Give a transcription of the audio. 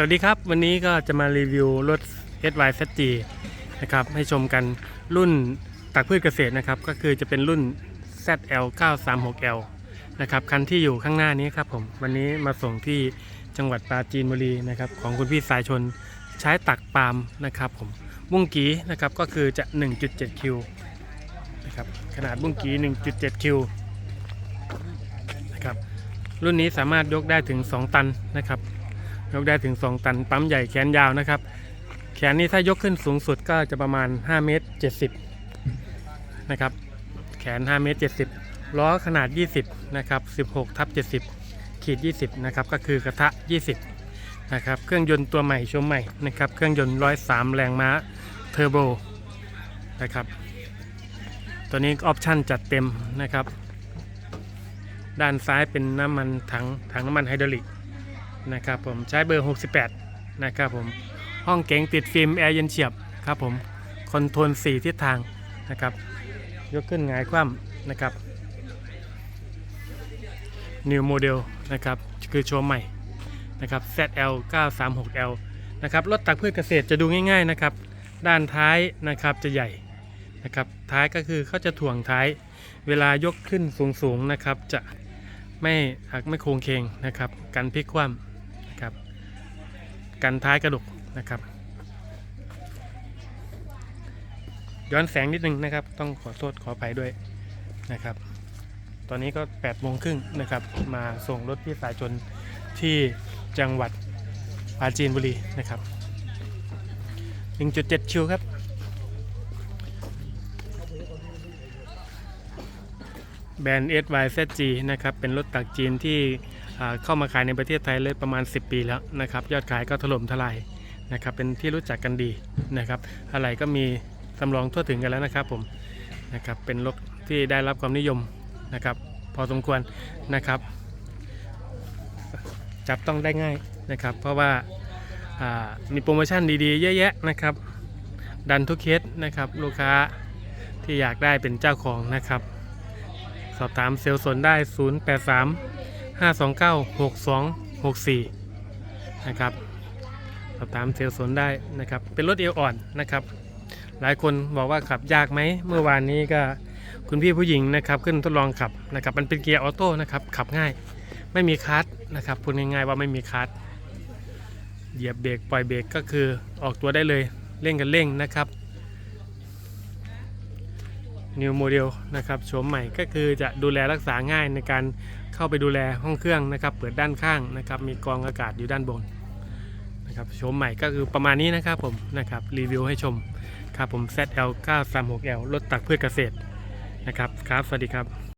สวัสดีครับ วันนี้ก็จะมารีวิวรถ SY ZG นะครับให้ชมกันรุ่นตักพืชเกษตรนะครับ ก็คือจะเป็นรุ่น ZL 936L นะครับคันที่อยู่ข้างหน้านี้ครับผม วันนี้มาส่งที่จังหวัดปราจีนบุรีนะครับของคุณพี่สายชนใช้ตักปาล์มนะครับผมบุ้งกีนะครับก็คือจะ 1.7 คิวนะครับขนาดบุ้งกี 1.7 คิวนะครับรุ่นนี้สามารถยกได้ถึง 2 ตันนะครับ ยกได้ถึง 2 ตันปั๊มใหญ่แขนยาวนะครับ แขนนี้ถ้ายกขึ้นสูงสุดก็จะประมาณ5เมตร70นะครับแขน5เมตร70ล้อขนาด 20นะครับ16ทับ70 ขีด 20นะครับก็คือกระทะ 20นะครับเครื่องยนต์ตัวใหม่ชมใหม่นะครับเครื่องยนต์103 แรงม้าเทอร์โบนะครับตัวนี้ออปชั่นจัดเต็มนะครับ ด้านซ้ายเป็นน้ำมันถังถังน้ำมันไฮดรอลิก นะครับผมใช้เบอร์ 68 นะครับผมห้องเก๋งติดฟิล์มแอร์เย็นเฉียบครับผมคอนโทรล4ทิศทางนะครับยกขึ้นหงายคว่ำนะครับ New Model นะครับคือโชว์ใหม่นะครับ ZL 936L นะครับรถตักพืชเกษตรจะดูง่าย ๆนะครับ ด้านท้ายนะครับจะใหญ่นะครับท้ายก็คือเขาจะถ่วงท้ายเวลายกขึ้นสูงๆนะครับจะไม่หักไม่โค้งเคงนะครับกันพลิกคว่ำ กันท้ายกระดกนะครับ ย้อนแสงนิดนึงนะครับ ต้องขอโทษขออภัยด้วยนะครับ ตอนนี้ก็8โมงครึ่งนะครับ มาส่งรถพี่สายชนที่จังหวัดปราจีนบุรีนะครับ 1.7 ชิวครับแบรนด์ SYZG นะครับ เป็นรถตักจีนที่ เข้ามาขายในประเทศไทยเลยประมาณ 10 ปีแล้วนะครับ ยอดขายก็ถล่มทลายนะครับ เป็นที่รู้จักกันดีนะครับอะไรก็มีสำรองทั่วถึงกันแล้วนะครับผมนะครับเป็นรถที่ได้รับความนิยมนะครับ พอสมควรนะครับ จับต้องได้ง่ายนะครับ เพราะว่ามีโปรโมชั่นดีๆ เยอะแยะนะครับ ดันทุกเคสนะครับลูกค้าที่อยากได้เป็นเจ้าของนะครับ สอบถามเซลล์สนได้ 083 529 6264 นะครับสอบถามเซลล์สนได้นะครับ เป็นรถเอวอ่อนนะครับ หลายคนบอกว่าขับยากไหม เมื่อวานนี้ก็คุณพี่ผู้หญิงนะครับขึ้นทดลองขับนะครับ มันเป็นเกียร์ออโต้นะครับ ขับง่าย ไม่มีคลัตช์นะครับ พูดง่ายๆว่าไม่มีคลัตช์เหยียบเบรกปล่อยเบรกก็คือออกตัวได้เลย เร่งกันเร่งนะครับ New Model นะครับโฉมใหม่ก็คือจะดูแลรักษาง่ายในการเข้าไปดูแลห้องเครื่องนะครับ เปิดด้านข้างนะครับมีกรองอากาศอยู่ด้านบนนะครับโฉมใหม่ก็คือประมาณนี้นะครับผมนะครับรีวิวให้ชมครับผม ZL 936L รถตักพืชเกษตรนะครับครับสวัสดีครับ